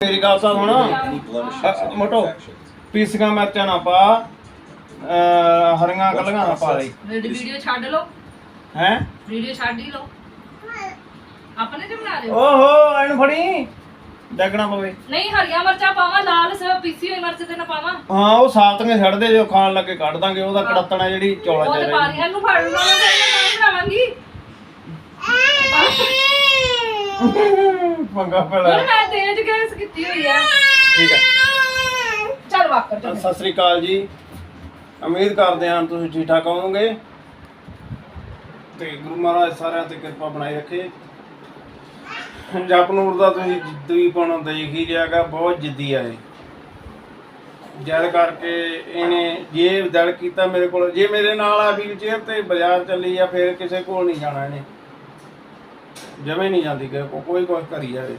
ਮੇਰੀ ਗੱਲ ਤਾਂ ਸੁਣ ਅ, ਮੋਟੋ ਪੀਸੀਆਂ ਮਿਰਚਾਂ ਨਾ ਪਾ ਅ, ਹਰੀਆਂ ਕਲੀਆਂ ਨਾ ਪਾ ਲਈ। ਵੀਡੀਓ ਛੱਡ ਲਓ। ਹੈ? ਵੀਡੀਓ ਛੱਡ ਹੀ ਲਓ। ਆਪਣੇ ਤੇ ਬਣਾ ਲਿਓ। ਓਹੋ ਇਹਨੂੰ ਫੜੀ। ਡੱਗਣਾ ਪਵੇ। ਨਹੀਂ ਹਰੀਆਂ ਮਿਰਚਾਂ ਪਾਵਾਂ ਲਾਲ ਸ ਪੀਸੀ ਹੋਈ ਮਿਰਚ ਤੇ ਨਾ ਪਾਵਾਂ। ਹਾਂ ਉਹ ਸਾਲਤੀਆਂ ਛੱਡ ਦੇ ਜੋ ਖਾਣ ਲੱਗੇ ਕੱਢ ਦਾਂਗੇ ਉਹਦਾ ਕੜਤਣਾ ਜਿਹੜੀ ਚੌਲਾਂ ਉਹ ਚ ਤੇ ਰਹੀ ਪਾਣੀ ਇਹਨੂੰ ਫੜ ਲਵਾਂ ਮੈਂ ਬਣਾਵਾਂਗੀ। ਪੰਗਾ ਹੁਣ ਪੈਣਾ ਮੈਂ ਤੇਜ਼ ਗੈਸ ਕੀਤੀ ਹੋਈ ਆ। ਠੀਕ ਹੈ। ਚੱਲ ਵਾਕਰ ਚੱਲ। ਸਤਿ ਸ੍ਰੀ ਅਕਾਲ ਜੀ। ਉਮੀਦ ਕਰਦੇ ਹਾਂ ਤੁਸੀਂ ਠੀਕ ਠਾਕ ਹੋਵੋਗੇ। ਤੇ ਗੁਰੂ ਮਹਾਰਾਜ ਸਾਰਿਆਂ ਤੇ ਕਿਰਪਾ ਬਣਾਈ ਰੱਖੇ। ਜਪਨੂਰ ਦਾ ਤੁਸੀਂ ਜਿੱਦੀ ਪਣ ਦੇਖ ਹੀ ਲਿਆਗਾ ਬਹੁਤ ਜਿੱਦੀ ਆ ਇਹ। ਜਦ ਕਰਕੇ ਇਹਨੇ ਜੇ ਦਲ ਕੀਤਾ ਮੇਰੇ ਕੋਲ ਜੇ ਮੇਰੇ ਨਾਲ ਆ ਵੀਲ ਚੇਅਰ ਤੇ ਬਾਜ਼ਾਰ ਚੱਲੀ ਆ ਫਿਰ ਕਿਸੇ ਕੋਲ ਨਹੀਂ ਜਾਣਾ ਇਹਨੇ। ਜਮੇ ਨਹੀਂ ਜਾਂਦੀ ਕਿ ਕੋਈ ਕੁਛ ਕਰੀ ਜਾਵੇ।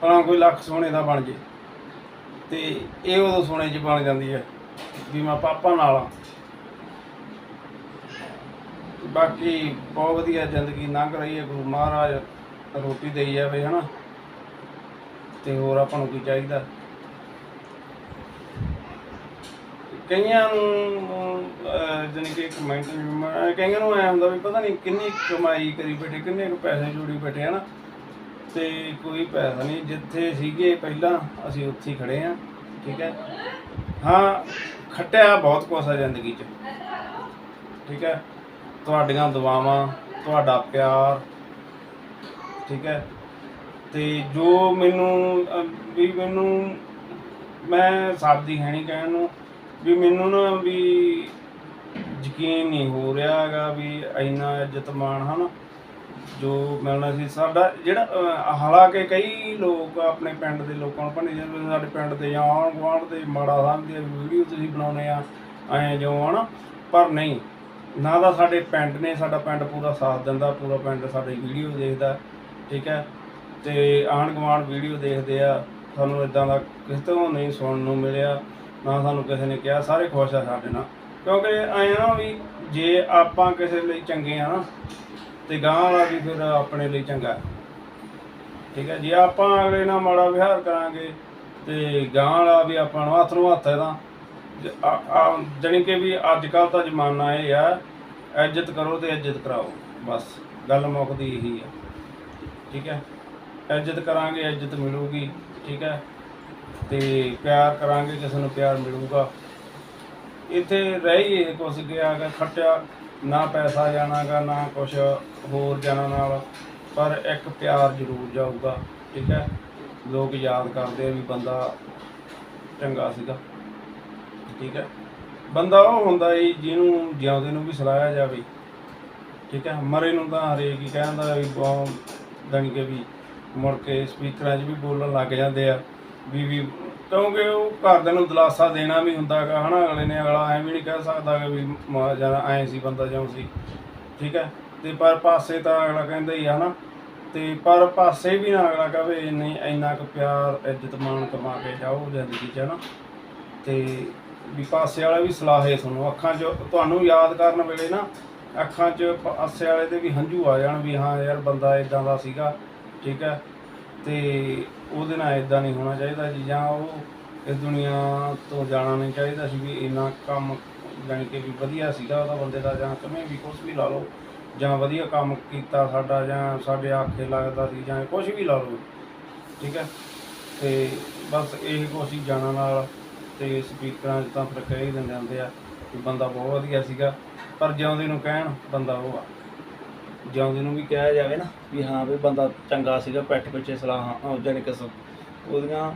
ਭਲਾ ਕੋਈ ਲੱਖ ਸੋਨੇ ਦਾ ਬਣ ਜੇ। ਤੇ ਇਹ ਉਦੋਂ ਸੋਨੇ 'ਚ ਬਣ ਜਾਂਦੀ ਹੈ ਵੀ ਮੈਂ ਪਾਪਾ ਨਾਲ ਆ। ਬਾਕੀ ਬਹੁਤ ਵਧੀਆ ਜ਼ਿੰਦਗੀ ਲੰਘ ਰਹੀ ਹੈ। ਗੁਰੂ ਮਹਾਰਾਜ ਰੋਟੀ ਦੇਈ ਜਾਵੇ, ਹਨਾ। ਤੇ ਹੋਰ ਆਪਾਂ ਨੂੰ ਕੀ ਚਾਹੀਦਾ? ਕਈਆਂ ਨੂੰ ਅਹ, ਜਾਣੀ ਕਿ ਕਮੈਂਟ ਕਈਆਂ ਨੂੰ ਐ ਹੁੰਦਾ ਵੀ ਪਤਾ ਨਹੀਂ ਕਿੰਨੀ ਕਮਾਈ ਕਰੀ ਬੈਠੇ ਕਿੰਨੇ ਕੁ ਪੈਸੇ ਜੋੜੀ ਬੈਠੇ ਹਨਾ? ਤੇ ਕੋਈ ਪੈਸਾ ਨਹੀਂ ਜਿੱਥੇ ਸੀਗੇ ਪਹਿਲਾਂ ਅਸੀਂ ਉੱਥੇ ਹੀ ਖੜੇ ਆ ਠੀਕ ਹੈ? ਹਾਂ ਖੱਟਿਆ ਬਹੁਤ ਕੁਛ ਆ ਜ਼ਿੰਦਗੀ 'ਚ ਠੀਕ ਹੈ? ਤੁਹਾਡੀਆਂ ਦੁਆਵਾਂ ਤੁਹਾਡਾ ਪਿਆਰ ਠੀਕ ਹੈ? ਤੇ ਜੋ ਮੈਨੂੰ ਵੀ ਮੈਨੂੰ ਮੈਂ ਸਾਦੀ ਹੈ ਨਹੀਂ ਕਹਿਣ ਨੂੰ ਵੀ ਮੈਨੂੰ ਨਾ ਵੀ ਯਕੀਨ ਨਹੀਂ ਹੋ ਰਿਹਾ ਹੈਗਾ ਵੀ ਇੰਨਾ ਇੱਜ਼ਤ ਮਾਣ ਹਨ, ਜੋ ਮਿਲਣਾ ਸੀ। ਸਾਡਾ ਜਿਹੜਾ ਹਾਲਾਂਕਿ ਕਈ ਲੋਕ ਆਪਣੇ ਪਿੰਡ ਦੇ ਲੋਕਾਂ ਨੂੰ ਭੰਡੀ ਜਾਂਦੇ ਸਾਡੇ ਪਿੰਡ ਦੇ ਜਾਂ ਆਂਢ ਗੁਆਂਢ ਦੇ ਮਾੜਾ ਸਮਝਦੇ ਆ ਵੀਡੀਓ ਤੁਸੀਂ ਬਣਾਉਨੇ ਆ, ਐਂ ਜੋ ਹਨਾ, ਪਰ ਨਹੀਂ, ਨਾ ਤਾਂ ਸਾਡੇ ਪਿੰਡ ਨੇ ਸਾਡਾ ਪਿੰਡ ਪੂਰਾ ਸਾਥ ਦਿੰਦਾ, ਪੂਰਾ ਪਿੰਡ ਸਾਡੀ ਵੀਡੀਓ ਦੇਖਦਾ, ਠੀਕ ਹੈ। ਤੇ ਆਂਢ ਗੁਆਂਢ ਵੀਡੀਓ ਦੇਖਦੇ ਆ, ਸਾਨੂੰ ਇਦਾਂ ਦਾ ਕਿਸੇ ਤੋਂ ਨਹੀਂ ਸੁਣਨ ਨੂੰ ਮਿਲਿਆ। ਨਾ ਸਾਨੂੰ ਕਿਸੇ ਨੇ ਕਿਹਾ, ਸਾਰੇ ਖੁਸ਼ ਆ ਸਾਡੇ ਨਾਲ। ਕਿਉਂਕਿ ਐਂ ਨਾ ਵੀ ਜੇ ਆਪਾਂ ਕਿਸੇ ਲਈ ਚੰਗੇ ਆ ਨਾ, ਤੇ ਗਾਂ ਵਾਲਾ ਵੀ ਫਿਰ ਆਪਣੇ ਲਈ ਚੰਗਾ। ਠੀਕ ਹੈ ਜੇ ਆਪਾਂ ਅਗਲੇ ਨਾਲ ਮਾੜਾ ਵਿਹਾਰ ਕਰਾਂਗੇ, ਤੇ ਗਾਂ ਵਾਲਾ ਵੀ ਆਪਾਂ ਨੂੰ ਹੱਥ ਨੂੰ ਹੱਥ ਹੈ ਤਾਂ ਜ- ਜਾਣੀ ਕਿ ਵੀ ਅੱਜ ਕੱਲ ਦਾ ਜ਼ਮਾਨਾ ਇਹ ਆ, ਇੱਜ਼ਤ ਕਰੋ ਤੇ ਇੱਜ਼ਤ ਕਰਾਓ, ਬਸ, ਗੱਲ ਮੁੱਕਦੀ ਇਹੀ ਆ। ਠੀਕ ਹੈ ਇੱਜ਼ਤ ਕਰਾਂਗੇ, ਇੱਜ਼ਤ ਮਿਲੂਗੀ, ਠੀਕ ਹੈ ਤੇ ਪਿਆਰ ਕਰਾਂਗੇ ਕਿਸੇ ਨੂੰ ਪਿਆਰ ਮਿਲੂਗਾ। ਇੱਥੇ ਰਹਿ ਹੀ ਇਹ ਕੁਛ ਗਿਆ ਗਾ ਖੱਟਿਆ ਨਾ ਪੈਸਾ ਜਾਣਾਗਾ, ਨਾ ਕੁਛ ਹੋਰ ਜਾਣਾ ਨਾਲ, ਪਰ ਇੱਕ ਪਿਆਰ ਜ਼ਰੂਰ ਜਾਊਗਾ, ਠੀਕ ਹੈ? ਲੋਕ ਯਾਦ ਕਰਦੇ ਆ ਵੀ ਬੰਦਾ ਚੰਗਾ ਸੀਗਾ, ਠੀਕ ਹੈ? ਬੰਦਾ ਉਹ ਹੁੰਦਾ ਈ ਜਿਹਨੂੰ ਜਿਉਂਦੇ ਨੂੰ ਵੀ ਸਲਾਹਿਆ ਜਾਵੇ, ਠੀਕ ਹੈ? ਮਰੇ ਨੂੰ ਤਾਂ ਹਰੇਕ ਹੀ ਕਹਿੰਦਾ ਵੀ ਬਹੁਤ ਜਾਣੀ ਕਿ ਵੀ ਮੁੜ ਕੇ ਸਪੀਕਰਾਂ 'ਚ ਵੀ ਬੋਲਣ ਲੱਗ ਜਾਂਦੇ ਆ। ਵੀ ਵੀ ਕਿਉਂਕਿ ਉਹ ਘਰਦਿਆਂ ਨੂੰ ਦਿਲਾਸਾ ਦੇਣਾ ਵੀ ਹੁੰਦਾ ਹੈਗਾ, ਹਨਾ? ਅਗਲੇ ਨੇ ਅਗਲਾ ਐਂ ਵੀ ਨਹੀਂ ਕਹਿ ਸਕਦਾ ਕਿ ਵੀ ਮ- ਜਾਂ ਐਂ ਸੀ, ਬੰਦਾ ਜਿਉਂ ਸੀ, ਠੀਕ ਹੈ? ਤੇ ਪਰ ਪਾਸੇ ਤਾਂ ਅਗਲਾ ਕਹਿੰਦਾ ਹੀ ਆ ਨਾ ਤੇ ਪਰ ਪਾਸੇ ਵੀ ਨਾ ਅਗਲਾ ਕਹੇ ਇੰਨੀ ਇੰਨਾ ਕੁ ਪਿਆਰ, ਇੱਜ਼ਤ, ਮਾਣ ਕਮਾ ਕੇ ਜਾਓ ਜ਼ਿੰਦਗੀ 'ਚ, ਹਨਾ? ਤੇ ਵੀ ਪਾਸੇ ਵਾਲਾ ਵੀ ਸਲਾਹੇ ਸੁਣੋ। ਅੱਖਾਂ 'ਚ ਤੁਹਾਨੂੰ ਯਾਦ ਕਰਨ ਵੇਲੇ ਨਾ, ਅੱਖਾਂ 'ਚ ਪਾਸੇ ਵਾਲੇ ਦੇ ਵੀ ਹੰਝੂ ਆ ਜਾਣ ਵੀ ਹਾਂ ਯਾਰ, ਬੰਦਾ ਇਦਾਂ ਦਾ ਸੀਗਾ, ਠੀਕ ਹੈ? ਤੇ ਉਹਦੇ ਨਾਲ ਇਦਾਂ ਨਹੀਂ ਹੋਣਾ ਚਾਹੀਦਾ ਜੀ, ਜਾਂ ਉਹ ਇਸ ਦੁਨੀਆ ਤੋਂ ਜਾਣਾ ਨਹੀਂ ਚਾਹੀਦਾ ਸੀ ਵੀ ਇੰਨਾ ਕੰਮ ਜਾਣੀ ਕਿ ਵੀ ਵਧੀਆ ਸੀਗਾ ਉਹਦਾ ਬੰਦੇ ਦਾ, ਜਾਂ ਕਿਵੇਂ ਵੀ ਕੁਝ ਵੀ ਲਾ ਲਓ, ਜਾਂ ਵਧੀਆ ਕੰਮ ਕੀਤਾ ਸਾਡਾ, ਜਾਂ ਸਾਡੇ ਆਖੇ ਲੱਗਦਾ ਸੀ, ਜਾਂ ਕੁਝ ਵੀ ਲਾ ਲਓ, ਠੀਕ ਹੈ? ਤੇ ਬਸ ਇਹ ਕੋਸ਼ਿਸ਼ ਹੀ ਜਾਣਾ ਨਾਲ ਤੇ ਸਪੀਕਰਾਂ 'ਚ ਤਾਂ ਫਿਰ ਕਹਿ ਹੀ ਦਿੰਦੇ ਹੁੰਦੇ ਆ ਕਿ ਬੰਦਾ ਬਹੁਤ ਵਧੀਆ ਸੀਗਾ, ਪਰ ਜਿਉਂਦੇ ਨੂੰ ਕਹਿਣ ਬੰਦਾ ਉਹ ਆ। ਜਿਉਂਦੇ ਨੂੰ ਵੀ ਕਿਹਾ ਜਾਵੇ ਨਾ ਵੀ ਹਾਂ ਵੀ ਬੰਦਾ ਚੰਗਾ ਸੀਗਾ, ਪਿੱਠ ਪਿੱਛੇ ਸਲਾਹਾਂ ਜਾਨੀ ਕਿ ਉਹਦੀਆਂ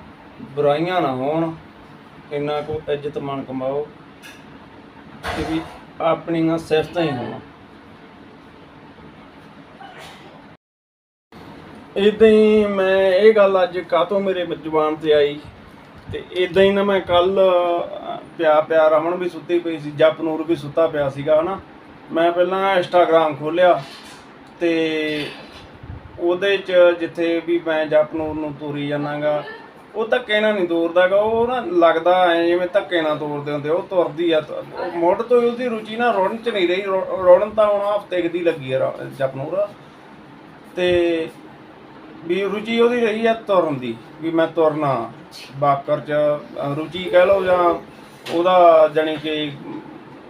ਬੁਰਾਈਆਂ ਨਾ ਹੋਣ, ਇੰਨਾ ਕੋ ਇੱਜ਼ਤ ਮਾਣ ਕਮਾਓ ਕਿ ਵੀ ਆਪਣੀਆਂ ਸਿਫਤਾਂ ਹੀ ਹੋਣ। ਇਦਾਂ ਹੀ ਮੈਂ ਇਹ ਗੱਲ ਅੱਜ ਕਾਤੋਂ ਮੇਰੇ ਜ਼ੁਬਾਨ ਤੇ ਆਈ ਤੇ ਇਦਾਂ ਹੀ ਨਾ ਮੈਂ ਕੱਲ ਪਿਆ ਪਿਆ ਰਮਨ ਵੀ ਸੁੱਤੀ ਪਈ ਸੀ ਜਪਨੂਰ ਵੀ ਸੁੱਤਾ ਪਿਆ ਸੀਗਾ, ਹਨਾ। ਮੈਂ ਪਹਿਲਾਂ ਇੰਸਟਾਗ੍ਰਾਮ ਖੋਲਿਆ ਤੇ ਉਹਦੇ ਚ ਜਿੱਥੇ ਵੀ ਮੈਂ ਜਪਨੂਰ ਨੂੰ ਤੋਰੀ ਜਾਣਾਗਾ ਉਹ ਧੱਕੇ ਨਾਲ ਨਹੀਂ ਤੋਰਦਾਗਾ ਉਹ ਨਾ ਲੱਗਦਾ ਐ ਜਿਵੇਂ ਧੱਕੇ ਨਾਲ ਤੋਰਦੇ ਹੁੰਦੇ ਉਹ ਤੁਰਦੀ ਆ ਮੁੱਢ ਤੋਂ ਉਹਦੀ ਰੁਚੀ ਨਾ ਰੋੜਨ ਚ ਨਹੀਂ ਰਹੀ ਰੋ- ਰੋੜਨ ਤਾਂ ਹੁਣ ਹਫ਼ਤੇ ਦੀ ਲੱਗੀ ਆ ਜਪਨੂਰ। ਤੇ ਵੀ ਰੁਚੀ ਉਹਦੀ ਰਹੀ ਆ ਤੁਰਨ ਦੀ ਵੀ ਮੈਂ ਤੁਰਨਾ ਬਾਕਰ ਚ ਰੁਚੀ ਕਹਿ ਲਓ ਜਾਂ ਉਹਦਾ ਜਾਣੀ ਕਿ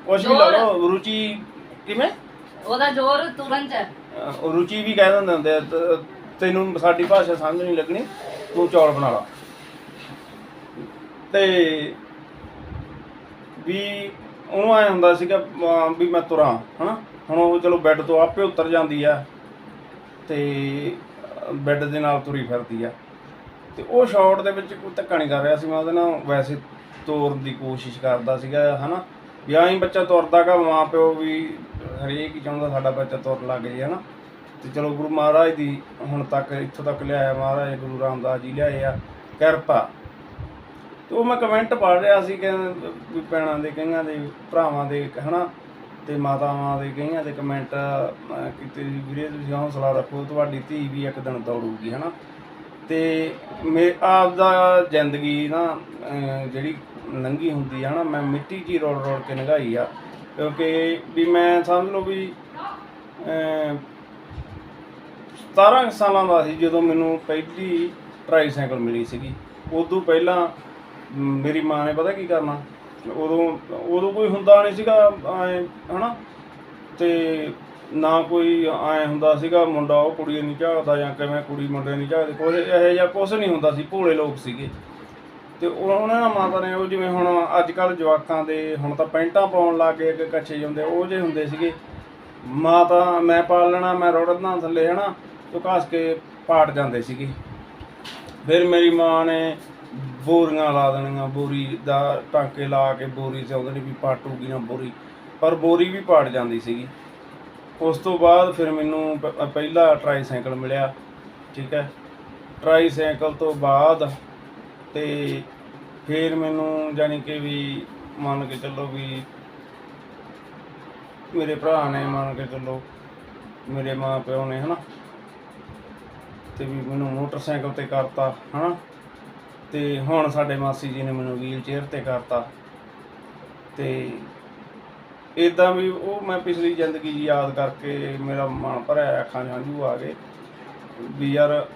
ਕੁਛ ਵੀ ਲਾ ਲਓ ਰੁਚੀ ਕਿਵੇਂ? ਉਹਦਾ ਜ਼ੋਰ ਤੁਰਨ ਚ। ਹੈ। ਰੁਚੀ ਵੀ ਕਹਿ ਦਿੰਦੇ ਹੁੰਦੇ ਆ, ਤ- ਤੈਨੂੰ ਸਾਡੀ ਭਾਸ਼ਾ ਸਮਝ ਨਹੀਂ ਲੱਗਣੀ ਤੂੰ ਚੌਲ ਬਣਾ ਲਾ। ਤੇ ਵੀ ਉਹਨੂੰ ਐ ਹੁੰਦਾ ਸੀਗਾ ਅ, ਵੀ ਮੈਂ ਤੁਰਾਂ ਹਨਾ? ਹੁਣ ਉਹ ਚਲੋ ਬੈੱਡ ਤੋਂ ਆਪੇ ਉਤਰ ਜਾਂਦੀ ਆ ਤੇ ਅ, ਬੈੱਡ ਦੇ ਨਾਲ ਤੁਰੀ ਫਿਰਦੀ ਆ। ਤੇ ਉਹ ਸ਼ਾਟ ਦੇ ਵਿੱਚ ਕੋਈ ਧੱਕਾ ਨਹੀਂ ਕਰ ਰਿਹਾ ਸੀ ਮੈਂ ਉਹਦੇ ਨਾਲ ਵੈਸੇ ਤੋਰਨ ਦੀ ਕੋਸ਼ਿਸ਼ ਕਰਦਾ ਸੀਗਾ ਹਨਾ? ਵੀ ਆਈ ਬੱਚਾ ਤੁਰਦਾਗਾ ਮਾਂ ਪਿਓ ਵੀ ਹਰੇਕ ਹੀ ਚਾਹੁੰਦਾ ਸਾਡਾ ਬੱਚਾ ਤੁਰ ਲੱਗ ਜੇ, ਹਨਾ। ਤੇ ਚਲੋ ਗੁਰੂ ਮਹਾਰਾਜ ਦੀ ਹੁਣ ਤੱਕ, ਇੱਥੋਂ ਤੱਕ ਲਿਆਇਆ ਮਹਾਰਾਜ, ਗੁਰੂ ਰਾਮਦਾਸ ਜੀ ਲਿਆਏ ਆ, ਕਿਰਪਾ। ਤੇ ਉਹ ਮੈਂ ਕਮੈਂਟ ਪੜ੍ਹ ਰਿਹਾ ਸੀ ਕਿ ਵੀ ਭੈਣਾਂ ਦੇ ਕਈਆਂ ਦੇ, ਭਰਾਵਾਂ ਦੇ, ਹਨਾ, ਤੇ ਮਾਤਾਵਾਂ ਦੇ ਕਈਆਂ ਦੇ ਕਮੈਂਟ ਕੀਤੇ ਵੀਰੇ ਤੁਸੀਂ ਹੌਸਲਾ ਰੱਖੋ, ਤੁਹਾਡੀ ਧੀ ਵੀ ਇੱਕ ਦਿਨ ਦੌੜੂਗੀ, ਹਨਾ। ਤੇ ਮੇ ਆਪ ਦਾ ਜ਼ਿੰਦਗੀ ਨਾ ਜਿਹੜੀ ਲੰਗੀ ਹੁੰਦੀ ਆ ਨਾ ਮੈਂ ਮਿੱਟੀ 'ਚ ਹੀ ਰੋੜ ਰੋੜ ਕੇ ਲੰਘਾਈ ਆ, ਕਿਉਂਕਿ ਵੀ ਮੈਂ ਸਮਝ ਲਓ ਵੀ ਅਹ 17 ਸਾਲਾਂ ਦਾ ਸੀ ਜਦੋਂ ਮੈਨੂੰ ਪਹਿਲੀ ਟ੍ਰਾਈਸਾਈਕਲ ਮਿਲੀ ਸੀਗੀ। ਉਦੋਂ ਪਹਿਲਾਂ ਮੇਰੀ ਮਾਂ ਨੇ ਪਤਾ ਕੀ ਕਰਨਾ? ਉਦੋਂ ਉਦੋਂ ਕੋਈ ਹੁੰਦਾ ਨਹੀਂ ਸੀਗਾ, ਐ, ਹਨਾ? ਤੇ ਨਾ ਕੋਈ ਐ ਹੁੰਦਾ ਸੀਗਾ, ਮੁੰਡਾ ਉਹ ਕੁੜੀ ਨਹੀਂ ਝਾਕਦਾ ਜਾਂ ਕਿਵੇਂ ਕੁੜੀ ਮੁੰਡੇ ਨਹੀਂ ਝਾਕਦੇ ਕੁਝ ਇਹੋ ਜਿਹਾ ਕੁਝ ਨਹੀਂ ਹੁੰਦਾ ਸੀ, ਭੋਲੇ ਲੋਕ ਸੀਗੇ। ਤੇ ਉਹ- ਉਹਨਾਂ ਨਾਲ ਮਾਤਾ ਨੇ ਉਹ ਜਿਵੇਂ ਹੁਣ ਅੱਜ ਕੱਲ ਜਵਾਕਾਂ ਦੇ ਹੁਣ ਤਾਂ ਪੈਂਟਾਂ ਪਾਉਣ ਲੱਗ ਗਏ ਅੱਗੇ ਕੱਛੇ ਹੁੰਦੇ, ਉਹ ਜੇ ਹੁੰਦੇ ਸੀਗੇ। ਮਾਤਾ, ਮੈਂ ਪਾਲ ਲੈਣਾ, ਮੈਂ ਰੋੜਨਾ ਥੱਲੇ ਹਨਾ ਉਹ ਘਸ ਕੇ ਪਾਟ ਜਾਂਦੇ ਸੀਗੇ। ਫਿਰ ਮੇਰੀ ਮਾਂ ਨੇ ਬੋਰੀਆਂ ਲਾ ਦੇਣੀਆਂ, ਬੋਰੀ ਦਾ ਟਾਂਕੇ ਲਾ ਕੇ ਬੋਰੀ ਤੇ ਉਹਦੇ ਵੀ ਪਾਟੂਗੀ ਨਾ ਬੋਰੀ, ਪਰ ਬੋਰੀ ਵੀ ਪਾਟ ਜਾਂਦੀ ਸੀਗੀ। ਉਸ ਤੋਂ ਬਾਅਦ ਫਿਰ ਮੈਨੂੰ ਪ- ਪਹਿਲਾ ਟਰਾਈਸਾਈਕਲ ਮਿਲਿਆ, ਠੀਕ ਹੈ। ਟਰਾਈਸਾਈਕਲ ਤੋਂ ਬਾਅਦ ਤੇ ਫਿਰ ਮੈਨੂੰ ਜਾਣੀ ਕਿ ਵੀ ਮੰਨ ਕੇ ਚੱਲੋ ਵੀ ਮੇਰੇ ਭਰਾ ਨੇ ਮੰਨ ਕੇ ਚੱਲੋ ਮੇਰੇ ਮਾਂ ਪਿਓ ਨੇ, ਹਨਾ? ਤੇ ਵੀ ਮੈਨੂੰ ਮੋਟਰਸਾਈਕਲ ਤੇ ਕਰਤਾ, ਹਨਾ? ਤੇ ਹੁਣ ਸਾਡੇ ਮਾਸੀ ਜੀ ਨੇ ਮੈਨੂੰ ਵੀਲ ਚੇਅਰ ਤੇ ਕਰਤਾ। ਤੇ ਇਦਾਂ ਵੀ ਉਹ ਮੈਂ ਪਿਛਲੀ ਜ਼ਿੰਦਗੀ ਜੀ ਯਾਦ ਕਰਕੇ ਮੇਰਾ ਮਨ ਭਰਿਆ, ਅੱਖਾਂ 'ਚ ਹੰਝੂ ਆ ਗਏ। ਵੀ ਯਾਰ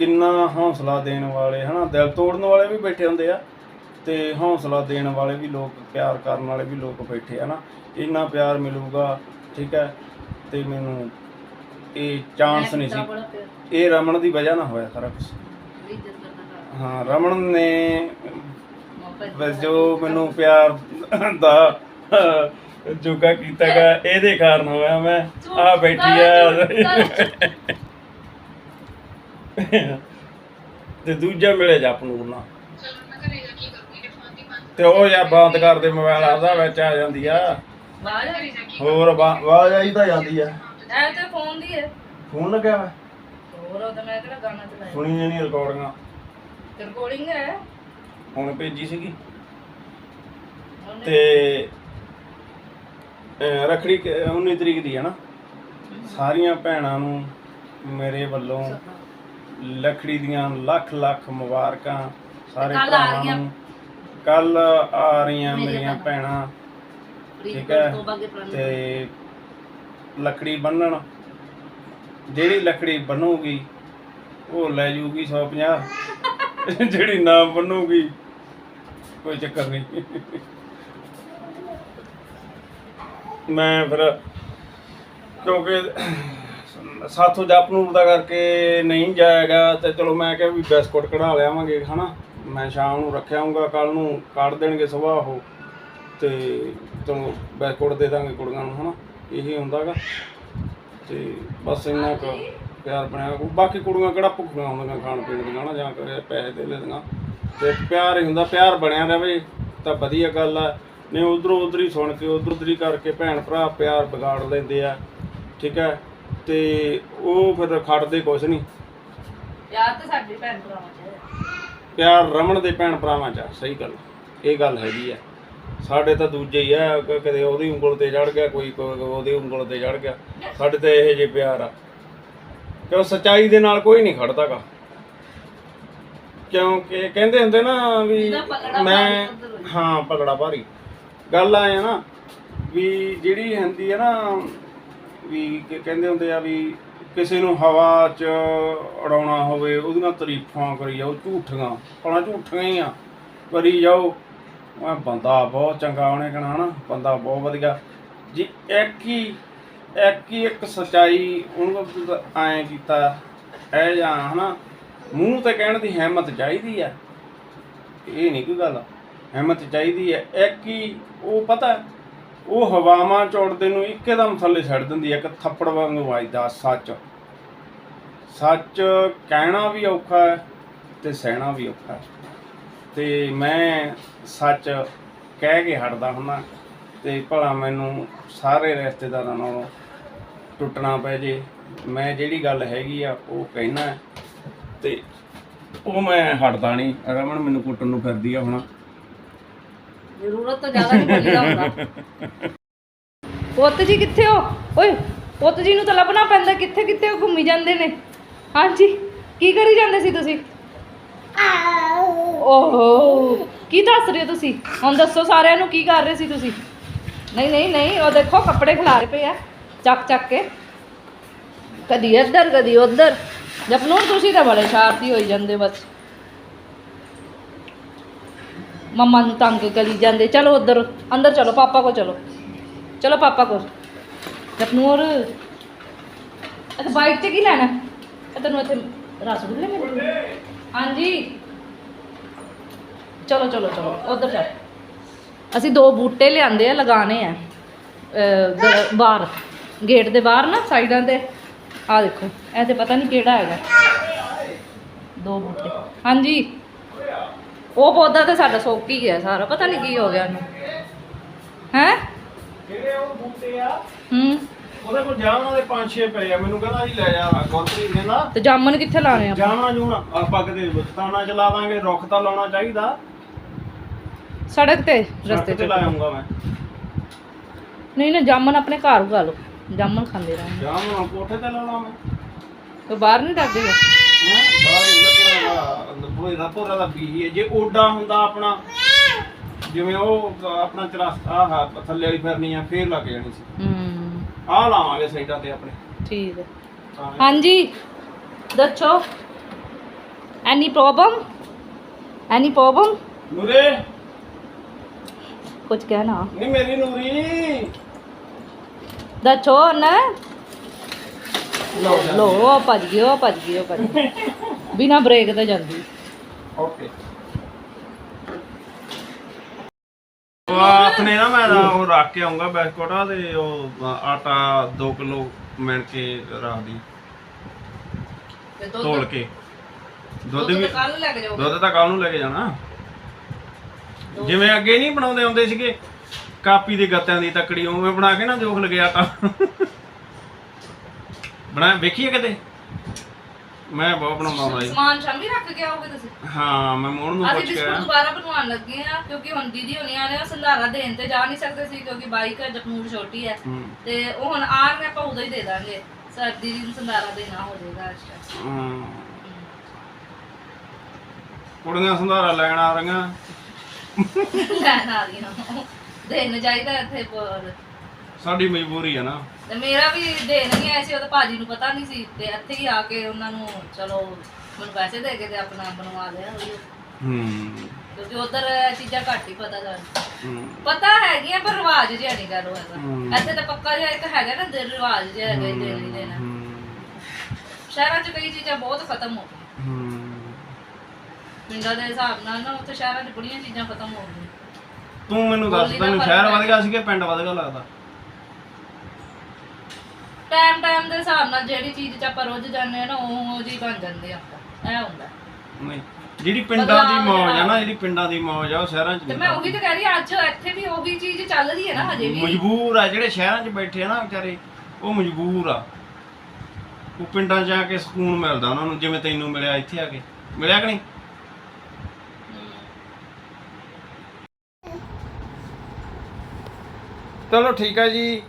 ਕਿੰਨਾ ਹੌਸਲਾ ਦੇਣ ਵਾਲੇ ਹਨਾ ਦਿਲ ਤੋੜਨ ਵਾਲੇ ਵੀ ਬੈਠੇ ਹੁੰਦੇ ਆ ਤੇ ਹੌਸਲਾ ਦੇਣ ਵਾਲੇ ਵੀ ਲੋਕ ਪਿਆਰ ਕਰਨ ਵਾਲੇ ਵੀ ਲੋਕ ਬੈਠੇ ਆ ਨਾ ਇੰਨਾ ਪਿਆਰ ਮਿਲੂਗਾ ਠੀਕ ਹੈ ਤੇ ਮੈਨੂੰ ਇਹ ਚਾਂਸ ਨਹੀਂ ਸੀ। ਇਹ ਰਮਨ ਦੀ ਵਜ੍ਹਾ ਨਾਲ ਹੋਇਆ ਸਾਰਾ ਕੁਝ ਹਾਂ ਰਮਨ ਨੇ ਬਸ ਜੋ ਮੈਨੂੰ ਪਿਆਰ ਦਾ ਜੋਗਾ ਕੀਤਾਗਾ ਇਹਦੇ ਕਾਰਨ ਹੋਇਆ ਮੈਂ ਆ ਬੈਠੀ ਆ। ਤੇ ਦੂਜਾ ਮਿਲੇ ਜਪਨੂਰ ਨਾਲ ਤੇ ਉਹ ਯਾਰ ਬੰਦ ਕਰ ਦੇ ਮੋਬਾਈਲ ਆਦਾ ਵਿੱਚ ਆ ਜਾਂਦੀ ਆ। ਬਾਹਰ ਆ ਰਹੀ ਹੋਰ ਆਵਾ- ਆਵਾਜ਼ ਆਈ ਤਾਂ ਜਾਂਦੀ ਆ। ਐ ਤੇ ਫੋਨ ਦੀ ਹੈ ਫੋਨ ਲੱਗਿਆ ਵਾ? ਹੋਰ ਉਹ ਤਾਂ ਮੈਂ ਕਿਹੜਾ ਗਾਣਾ ਚਲਾਇਆ। ਸੁਣੀ ਨਹੀਂ ਰਿਕਾਰਡਿੰਗਾਂ ਰਿਕਾਰਡਿੰਗ ਹੈ? ਹੁਣ ਭੇਜੀ ਸੀਗੀ। ਉਹਨੇ- ਤੇ ਅਹ ਰੱਖੜੀ ਕ- 19 ਤਰੀਕ ਦੀ ਹੈ ਨਾ। ਸਾਰੀਆਂ ਭੈਣਾਂ ਨੂੰ ਮੇਰੇ ਵੱਲੋਂ ਲੱਖੜੀ ਦੀਆਂ ਲੱਖ ਲੱਖ ਮੁਬਾਰਕਾਂ ਸਾਰੇ ਕੱਲ੍ਹ ਆ ਭਰਾਵਾਂ ਰਹੀਆਂ। ਨੂੰ। ਕੱਲ ਆ ਰਹੀਆਂ ਮੇਰੀਆਂ ਮੇਰੀਆਂ ਭੈਣਾਂ। ਠੀਕ ਹੈ? ਤੋਂ ਬਾਗੇ ਪੁਰਾਣੀ ਤੇ ਲੱਕੜੀ ਬੰਨਣ ਜਿਹੜੀ ਲੱਕੜੀ ਬਣੂਗੀ ਉਹ ਲੈ ਜੂਗੀ 150 ਜਿਹੜੀ ਨਾ ਬਣੂਗੀ ਕੋਈ ਚੱਕਰ ਨਹੀਂ। ਮੈਂ ਫਿਰ ਕਿਉਂਕਿ ਸਾਥੋਂ ਜਪਨੂਰ ਦਾ ਕਰਕੇ ਨਹੀਂ ਜਾਏਗਾ ਤੇ ਚਲੋ ਮੈਂ ਕਿਹਾ ਵੀ ਬਿਸਕੁਟ ਕਢਾ ਲਿਆਵਾਂਗੇ ਹਨਾ? ਮੈਂ ਸ਼ਾਮ ਨੂੰ ਰੱਖਿਆਉਂਗਾ ਕੱਲ ਨੂੰ ਕੱਢ ਦੇਣਗੇ ਸਵੇਰ ਉਹ। ਤੇ ਚਲੋ ਬਿਸਕੁਟ ਦੇ ਦਾਂਗੇ ਕੁੜੀਆਂ ਨੂੰ ਹਨਾ? ਇਹੀ ਹੁੰਦਾਗਾ। ਤੇ ਬਸ ਇੰਨਾ ਕੁ ਪਿਆਰ ਬਣਿਆ ਹੋਊ। ਬਾਕੀ ਕੁੜੀਆਂ ਕਿਹੜਾ ਭੁੱਖੀਆਂ ਹੁੰਦੀਆਂ ਖਾਣ ਪੀਣ ਦੀਆਂ ਨਾ ਜਾਂ ਕਰੇ ਪੈਸੇ ਦੇ ਲੈਂਦੀਆਂ। ਤੇ ਪਿਆਰ ਹੀ ਹੁੰਦਾ ਪਿਆਰ ਬਣਿਆ ਰਵੇ ਤਾਂ ਵਧੀਆ ਗੱਲ ਆ। ਨਹੀਂ ਉਧਰੋਂ ਉਧਰ ਸੁਣ ਕੇ ਉਧਰ ਉਧਰ ਕਰਕੇ ਭੈਣ ਭਰਾ ਪਿਆਰ ਵਿਗਾੜ ਲੈਂਦੇ ਆ। ਠੀਕ ਹੈ ਤੇ ਉਹ ਫਿਰ ਖੜਦੇ ਕੁਛ ਨਹੀਂ ਯਾਰ ਤੇ ਸਾਡੇ ਭੈਣ ਭਰਾਵਾਂ ਚ। ਹੈ। ਪਿਆਰ ਰਮਣ ਦੇ ਭੈਣ ਭਰਾਵਾਂ ਚ ਆ, ਸਹੀ ਗੱਲ। ਇਹ ਗੱਲ ਹੈਗੀ ਆ। ਸਾਡੇ ਤਾਂ ਦੂਜੇ ਹੀ ਆ ਕ- ਕਦੇ ਉਹਦੀ ਉਂਗਲ ਤੇ ਚੜ ਗਿਆ ਕੋਈ ਉਹਦੀ ਉਂਗਲ ਤੇ ਚੜ ਗਿਆ। ਸਾਡੇ ਤਾਂ ਇਹੋ ਜਿਹੇ ਪਿਆਰ ਆ। ਕਿਉਂ ਸਚਾਈ ਦੇ ਨਾਲ ਕੋਈ ਨਹੀਂ ਖੜਦਾਗਾ ਕਿਉਂਕਿ ਕਹਿੰਦੇ ਹੁੰਦੇ ਨਾ ਵੀ ਜਿਹਦਾ ਪਲੜਾ ਮੈਂ ਭਾਰੀ ਉੱਧਰ ਹੋਏ। ਹਾਂ ਪਲੜਾ ਭਾਰੀ। ਗੱਲ ਆ ਹੈ ਨਾ ਵੀ ਜਿਹੜੀ ਹੁੰਦੀ ਹੈ ਨਾ ਵੀ ਕਿ, ਕਹਿੰਦੇ ਹੁੰਦੇ ਆ ਵੀ ਕਿਸੇ ਨੂੰ ਹਵਾ 'ਚ ਉਡਾਉਣਾ ਹੋਵੇ ਉਹਦੀਆਂ ਤਾਰੀਫਾਂ ਕਰੀ ਜਾਓ, ਝੂਠੀਆਂ, ਭਲਾ ਝੂਠੀਆਂ ਹੀ ਆ। ਕਰੀ ਜਾਓ। ਮੈਂ ਬੰਦਾ ਬਹੁਤ ਚੰਗਾ ਉਹਨੇ ਕਹਿਣਾ, ਹਨਾ? ਬੰਦਾ ਬਹੁਤ ਵਧੀਆ। ਜੀ, ਇੱਕ ਹੀ ਇੱਕ ਹੀ ਇੱਕ ਸਚਾਈ ਉਹਨੂੰ ਐਂ ਕੀਤਾ ਐ ਜਾਂ, ਹਨਾ? ਮੂੰਹ ਤੇ ਕਹਿਣ ਦੀ ਹਿੰਮਤ ਚਾਹੀਦੀ ਆ। ਇਹ ਨਹੀਂ ਕੋਈ ਗੱਲ। ਹਿੰਮਤ ਚਾਹੀਦੀ ਹੈ ਇੱਕ ਹੀ, ਉਹ ਪਤਾ ਉਹ ਹਵਾਵਾਂ ਚੌੜਦੇ ਉੜਦੇ ਨੂੰ ਇੱਕਦਮ ਥੱਲੇ ਛੱਡ ਦਿੰਦੀ ਹੈ ਇੱਕ ਥੱਪੜ ਵਾਂਗੂ ਵੱਜਦਾ, ਸੱਚ। ਸੱਚ ਕਹਿਣਾ ਵੀ ਔਖਾ ਹੈ ਤੇ ਸਹਿਣਾ ਵੀ ਔਖਾ ਹੈ। ਤੇ ਮੈਂ ਸੱਚ ਕਹਿ ਕੇ ਹਟਦਾ ਹੁੰਦਾ ਤੇ ਭਲਾ ਮੈਨੂੰ ਸਾਰੇ ਰਿਸ਼ਤੇਦਾਰਾਂ ਨਾਲੋਂ ਟੁੱਟਣਾ ਪੈ ਜੇ। ਮੈਂ ਜਿਹੜੀ ਗੱਲ ਹੈਗੀ ਆ, ਉਹ ਕਹਿਣਾ ਹੈ, ਤੇ ਉਹ ਮੈਂ ਹਟਦਾ ਨਹੀਂ। ਰਮਨ ਮੈਨੂੰ ਕੁੱਟਣ ਨੂੰ ਫਿਰਦੀ ਆ ਹੁਣ। ਜ਼ਰੂਰਤ ਤਾਂ ਜ਼ਿਆਦਾ ਨਹੀਂ ਬੋਲੀਦਾ ਹੁੰਦਾ। ਪੁੱਤ ਜੀ ਕਿੱਥੇ ਹੋ? ਓਏ ਪੁੱਤ ਜੀ ਨੂੰ ਤਾਂ ਲੱਭਣਾ ਪੈਂਦਾ ਕਿੱਥੇ ਕਿੱਥੇ ਉਹ ਘੁੰਮੀ ਜਾਂਦੇ ਨੇ। ਹਾਂਜੀ ਕੀ ਕਰੀ ਜਾਂਦੇ ਸੀ ਤੁਸੀਂ? ਓਹੋ ਕੀ ਦੱਸ ਰਹੇ ਹੋ ਤੁਸੀਂ? ਹੁਣ ਦੱਸੋ ਸਾਰਿਆਂ ਨੂੰ ਕੀ ਕਰ ਰਹੇ ਸੀ ਤੁਸੀਂ? ਨਹੀਂ ਨਹੀਂ ਨਹੀਂ ਉਹ ਦੇਖੋ ਕੱਪੜੇ ਖਿਲਾਰੇ ਪਏ ਆ ਚੱਕ ਚੱਕ ਕੇ। ਕਦੀ ਇੱਧਰ ਕਦੀ ਉੱਧਰ। ਜਪਨੂਰ ਤੁਸੀਂ ਤਾਂ ਬੜੇ ਸ਼ਾਰਤੀ ਹੋਈ ਜਾਂਦੇ ਬਸ। ਮੰਮਾ ਨੂੰ ਤੰਗ ਕਰੀ ਜਾਂਦੇ। ਚਲੋ ਉੱਧਰ, ਅੰਦਰ ਚਲੋ, ਪਾਪਾ ਕੋ ਚਲੋ। ਚਲੋ ਪਾਪਾ ਕੋ ਜਪਨੂਰ ਅੱਛਾ ਬਾਈਕ ਤੇ ਕੀ ਲੈਣਾ? ਤੈਨੂੰ ਇੱਥੇ ਰਸਗੁੱਲੇ ਮਿਲਣਗੇ ਹਾਂਜੀ। ਚਲੋ ਚਲੋ ਚਲੋ, ਉੱਧਰ ਚੱਲ। ਅਸੀਂ ਦੋ ਬੂਟੇ ਲਿਆਂਦੇ ਆ ਲਗਾਣੇ ਆ। ਬਾਹਰ। ਗੇਟ ਦੇ ਬਾਹਰ ਨਾ, ਸਾਈਡਾਂ ਤੇ। ਆ ਦੇਖੋ, ਇਹ ਤੇ ਪਤਾ ਨਹੀਂ ਕਿਹੜਾ ਹੈਗਾ। ਦੋ ਬੂਟੇ। ਹਾਂਜੀ। ਉਹ ਪੌਦਾ ਤਾਂ ਸਾਡਾ ਸੁੱਕ ਹੀ ਗਿਆ ਸਾਰਾ ਪਤਾ ਨਹੀਂ ਕੀ ਹੋ ਗਿਆ। ਉਹਨੂੰ ਹੈ? ਕਿਹੜੇ ਉਹ ਬੂਟੇ ਆ? ਹੂੰ। ਉਹਦੇ ਕੋਲ ਜਾਮਨਾਂ ਦੇ ਪੰਜ ਛੇ ਪਏ ਆ ਮੈਨੂੰ ਕਹਿੰਦਾ ਜੀ ਲੈ ਜਾ ਗੌਤਰੀ ਕਹਿੰਦਾ ਤੇ ਜਾਮਨ ਕਿੱਥੇ ਲਾਣੇ ਆ? ਜਾਮਨਾਂ ਜੂਣਾ ਆਪਾਂ ਕਿਤੇ ਬਤਾਣਾ ਚਲਾ ਦਾਂਗੇ ਰੁੱਖ ਤਾਂ ਲਾਉਣਾ ਚਾਹੀਦਾ। ਸੜਕ ਤੇ ਰਸਤੇ ਤੇ ਲਾਉਂਗਾ ਮੈਂ। ਨਹੀਂ ਨਾ ਜਾਮਨ ਆਪਣੇ ਘਰ ਉਗਾ ਲਓ। ਜਾਮਨ ਖਾਂਦੇ ਰਹਿਣਾ ਜਾਮਨਾਂ ਕੋਠੇ ਤੇ ਲਾਉਣਾ ਮੈਂ। ਤੇ ਬਾਹਰ ਨਹੀਂ ਡਰਦੇ? ਹੈਂ? ਬਾਹਰ ਲੱਗਣਾ ਦਾ ਪੂਰੇ ਦਾ ਪੂਰਾ ਦਾ ਬੀਜ ਹੈ ਜੇ ਓਡਾ ਹੁੰਦਾ ਆਪਣਾ ਜਿਵੇਂ ਉਹ ਆਪਣਾ ਚਰਸਤਾ ਆਹ ਥੱਲੇ ਵਾਲੀ ਫਿਰਨੀ ਆ ਫੇਰ ਲੱਗ ਜਾਣੀ ਸੀ। ਹੂੰ। ਆਹ ਲਾਵਾਂਗੇ ਸਾਈਡਾਂ ਤੇ ਆਪਣੇ। ਠੀਕ ਹੈ। ਤਾਂ ਹਾਂਜੀ ਦੱਸੋ। ਐਨੀ ਪ੍ਰੋਬਲਮ ਐਨੀ ਪ੍ਰੋਬਲਮ ਨੂਰੇ। ਕੁਝ ਕਹਿਣਾ। ਨਹੀਂ ਮੇਰੀ ਨੂਰੀ। ਦੱਸੋ ਨਾ ਲੋ ਲੋ ਭੱਜ ਉਹ ਭੱਜ ਉਹ ਭੱਜ ਗਈ ਬਿਨਾ ਬ੍ਰੇਕ ਤੇ ਜਾਂਦੀ। ਓਕੇ ਉਹ ਆਪਣੇ ਨਾ ਮੈਂ ਉਹ ਰੱਖ ਕੇ ਆਉਂਗਾ ਬੈਸਕੋਟਾ ਤੇ ਉਹ ਆਟਾ 2 ਕਿਲੋ ਮਿਣ ਕੇ ਰੱਖਦੀ ਤੋਲ ਕੇ। ਦੁੱਧ ਵੀ ਕੱਲ ਲੈ ਕੇ ਜਾਓ ਦੁੱਧ ਤਾਂ ਕੱਲ ਨੂੰ ਲੈ ਕੇ ਜਾਣਾ। ਜਿਵੇਂ ਅੱਗੇ ਨਹੀਂ ਬਣਾਉਂਦੇ ਹੁੰਦੇ ਸੀਗੇ ਕਾਪੀ ਦੇ ਗੱਤਿਆਂ ਦੀ ਤੱਕੜੀ ਉਵੇਂ ਬਣਾ ਕੇ ਨਾ ਜੋਖ ਲਗੇ ਆਟਾ। ਬਣਾ ਵੇਖੀਏ ਕਦੇ ਮੈਂ ਬਹੁਤ ਬਣਾਉਂਦਾ ਹੁੰਦਾ ਜੀ। ਸਮਾਨ ਸ਼ਾਮੀ ਰੱਖ ਕੇ ਆਓਗੇ ਤੁਸੀਂ? ਹਾਂ ਮੈਂ ਮੋਹਨ ਨੂੰ ਅਸੀਂ ਪੁੱਛ ਕੇ ਬਿਸਕੁਟ ਆਇਆ। ਦੁਬਾਰਾ ਬਣਵਾਉਣ ਲੱਗੇ ਆ ਕਿਉਂਕਿ ਹੁਣ ਦੀਦੀ ਹੋਣੀ ਆ ਨੇ ਉਹ ਸੰਧਾਰਾ ਦੇਣ ਤੇ ਜਾ ਨਹੀਂ ਸਕਦੇ ਸੀ ਕਿਉਂਕਿ ਬਾਈਕ ਜਪਨੂਰ ਛੋਟੀ ਹੈ। ਹੂੰ। ਤੇ ਉਹ ਹੁਣ ਆਣਗੇ ਆਪਾਂ ਉਦੋਂ ਹੀ ਦੇ ਦਾਂਗੇ। ਸਰ ਦੀਦੀ ਨੂੰ ਸੰਧਾਰਾ ਦੇਣਾ ਹੋ ਜਾਏਗਾ। ਕੁੜੀਆਂ ਸੰਧਾਰਾ ਲੈਣ ਆ ਰਹੀਆਂ। ਲੈਣ ਆ ਰਹੀਆਂ ਦੇਣ ਚਾਹੀਦਾ ਇੱਥੇ ਪਰ ਸਾਡੀ ਮਜਬੂਰੀ ਨਾ। ਤੇ ਮੇਰਾ ਵੀ ਦੇਣ ਨਹੀਂ ਆਇਆ ਸੀ ਉਹਦੇ ਭਾਜੀ ਨੂੰ ਪਤਾ ਨਹੀਂ ਸੀ ਤੇ ਇੱਥੇ ਹੀ ਆ ਕੇ ਉਹਨਾਂ ਨੂੰ ਚਲੋ ਮੈਨੂੰ ਪੈਸੇ ਦੇ ਕੇ ਤੇ ਆਪਣਾ ਬਣਵਾ ਲਿਆ ਉਹੀ। ਹੂੰ। ਕਿਉਂਕਿ ਉਧਰ ਚੀਜ਼ਾਂ ਘੱਟ ਹੀ ਪਤਾ ਹੂੰ। ਪਤਾ ਹੈਗੀਆਂ ਪਰ ਰਿਵਾਜ ਜਿਹਾ ਨਹੀਂ ਕਰੋ। ਹੈਗਾ ਇੱਥੇ ਤਾਂ ਪੱਕਾ ਜਿਹਾ ਇੱਕ ਹੈਗਾ ਨਾ ਦੇ ਰਿਵਾਜ ਜਿਹਾ ਹੈਗਾ ਦੇਣ ਹੀ ਦੇਣਾ। ਹੂੰ। ਸ਼ਹਿਰਾਂ 'ਚ ਕਈ ਚੀਜ਼ਾਂ ਬਹੁਤ ਖਤਮ ਹੋ ਗਈਆਂ। ਹੂੰ। ਪਿੰਡਾਂ ਦੇ ਹਿਸਾਬ ਨਾਲ ਨਾ ਉੱਥੇ ਸ਼ਹਿਰਾਂ 'ਚ ਬੜੀਆਂ ਚੀਜ਼ਾਂ ਖਤਮ ਹੋ ਗਈਆਂ। ਤੂੰ ਮੈਨੂੰ ਦੱਸ ਤੈਨੂੰ ਸ਼ਹਿਰ ਹੈ। ਵਧ ਗਿਆ। ਸੀ ਕਿ ਪਿੰਡ ਵਧ ਗਿਆ ਲੱਗਦਾ? ਟਾਈਮ ਟਾਈਮ ਦੇ ਹਿਸਾਬ ਨਾਲ ਜਿਹੜੀ ਚੀਜ਼ 'ਚ ਆਪਾਂ ਰੁੱਝ ਜਾਂਦੇ ਆ ਨਾ ਉਹ ਉਹ ਜੀ ਬਣ ਜਾਂਦੇ ਆ ਆਪਾਂ। ਇਹ ਹੁੰਦਾ। ਨਹੀਂ ਜਿਹੜੀ ਪਿੰਡਾਂ ਦੀ ਮੌਜ ਆ ਨਾ ਜਿਹੜੀ ਪਿੰਡਾਂ ਦੀ ਮੌਜ ਆ ਉਹ ਸ਼ਹਿਰਾਂ 'ਚ ਤੇ ਨਹੀਂ ਮੈਂ ਉਹੀ ਤਾਂ ਕਹਿ ਰਹੀ ਹਾਂ, ਅੱਜ ਇੱਥੇ ਵੀ ਉਹੀ ਚੀਜ਼ ਚੱਲ ਰਹੀ ਹੈ ਨਾ ਹਜੇ ਵੀ। ਮਜਬੂਰ ਆ ਜਿਹੜੇ ਸ਼ਹਿਰਾਂ 'ਚ ਬੈਠੇ ਆ ਨਾ ਵਿਚਾਰੇ ਉਹ ਮਜਬੂਰ ਆ। ਉਹ ਪਿੰਡਾਂ 'ਚ ਜਾ ਕੇ ਸਕੂਨ ਮਿਲਦਾ ਉਹਨਾਂ ਨੂੰ ਜਿਵੇਂ ਤੈਨੂੰ ਮਿਲਿਆ ਇੱਥੇ ਆ ਕੇ। ਮਿਲਿਆ ਕਿ ਨਹੀਂ? ਚਲੋ ਠੀਕ ਹੈ ਜੀ।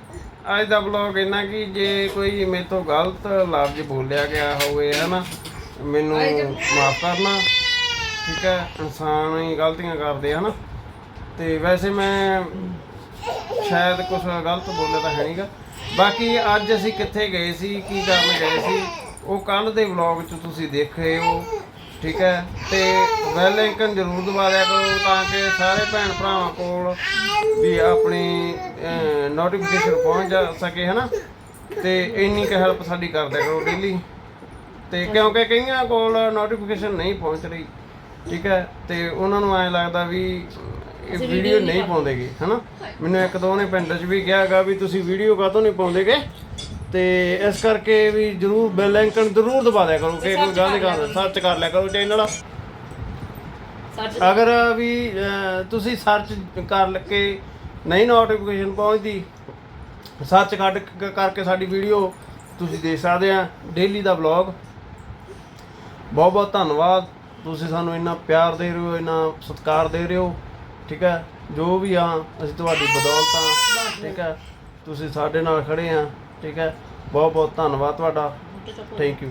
ਅੱਜ ਦਾ ਵਲੌਗ ਇੰਨਾ ਕਿ ਜੇ ਕੋਈ ਮੇਰੇ ਤੋਂ ਗਲਤ ਲਫ਼ਜ਼ ਬੋਲਿਆ ਗਿਆ ਹੋਵੇ ਹਨਾ ਮੈਨੂੰ ਮਾਫ ਕਰਨਾ। ਠੀਕ ਹੈ ਇਨਸਾਨ ਹੀ ਗਲਤੀਆਂ ਕਰਦੇ ਹਨਾ। ਤੇ ਵੈਸੇ ਮੈਂ ਸ਼ਾਇਦ ਕੁਝ ਗਲਤ ਬੋਲੇ ਤਾਂ ਹੈ ਨਹੀਂਗਾ। ਬਾਕੀ ਅੱਜ ਅਸੀਂ ਕਿੱਥੇ ਗਏ ਸੀ ਕੀ ਕਰਨ ਗਏ ਸੀ ਉਹ ਕੱਲ ਦੇ ਵਲੌਗ 'ਚ ਤੁਸੀਂ ਦੇਖੇ ਹੋ। ਠੀਕ ਹੈ? ਤੇ ਬੈਲ ਆਈਕਨ ਜ਼ਰੂਰ ਦਬਾ ਦਿਆ ਕਰੋ ਤਾਂ ਕਿ ਸਾਰੇ ਭੈਣ ਭਰਾਵਾਂ ਕੋਲ ਵੀ ਆਪਣੀ ਨੋਟੀਫਿਕੇਸ਼ਨ ਪਹੁੰਚ ਜਾ ਸਕੇ ਹਨਾ? ਤੇ ਇੰਨੀ ਕੁ ਹੈਲਪ ਸਾਡੀ ਕਰ ਦਿਆ ਕਰੋ ਡੇਲੀ ਤੇ ਕਿਉਂਕਿ ਕਈਆਂ ਕੋਲ ਨੋਟੀਫਿਕੇਸ਼ਨ ਨਹੀਂ ਪਹੁੰਚ ਰਹੀ ਠੀਕ ਹੈ? ਤੇ ਉਹਨਾਂ ਨੂੰ ਐਂ ਲੱਗਦਾ ਵੀ ਇਹ ਵੀਡੀਓ ਨਹੀਂ ਪਾਉਂਦੇਗੇ ਹਨਾ? ਮੈਨੂੰ ਇੱਕ ਦੋ ਨੇ ਪਿੰਡ 'ਚ ਵੀ ਕਿਹਾਗਾ ਵੀ ਤੁਸੀਂ ਵੀਡੀਓ ਕਾਹਤੋਂ ਨਹੀਂ ਪਾਉਂਦੇਗੇ? ਤੇ ਇਸ ਕਰਕੇ ਵੀ ਜਰੂਰ ਬੈਲ ਆਈਕਨ ਜ਼ਰੂਰ ਦਬਾ ਦਿਆ ਕਰੋ ਕਿ ਕੋਈ ਗੱਲ ਨਹੀਂ ਸਰਚ ਕਰ ਲਿਆ ਕਰੋ ਚੈਨਲ ਅਗਰ ਵੀ ਅਹ, ਤੁਸੀਂ ਸਰਚ ਕਰ ਕੇ ਨਹੀਂ ਨੋਟੀਫਿਕੇਸ਼ਨ ਪਹੁੰਚਦੀ ਸਰਚ ਕੱਢ ਕ- ਕਰਕੇ ਸਾਡੀ ਵੀਡੀਓ ਤੁਸੀਂ ਦੇਖ ਸਕਦੇ ਆ ਡੇਲੀ ਦਾ ਵਲੌਗ ਬਹੁਤ ਬਹੁਤ ਧੰਨਵਾਦ। ਤੁਸੀਂ ਸਾਨੂੰ ਇੰਨਾ ਪਿਆਰ ਦੇ ਰਹੇ ਹੋ ਇੰਨਾ ਸਤਿਕਾਰ ਦੇ ਰਹੇ ਹੋ ਠੀਕ ਹੈ? ਜੋ ਵੀ ਆ ਅਸੀਂ ਤੁਹਾਡੀ ਬਦੌਲਤ ਆ ਠੀਕ ਹੈ? ਤੁਸੀਂ ਸਾਡੇ ਨਾਲ ਖੜੇ ਆ। ਠੀਕ ਹੈ। ਬਹੁਤ ਬਹੁਤ ਧੰਨਵਾਦ ਤੁਹਾਡਾ। Thank you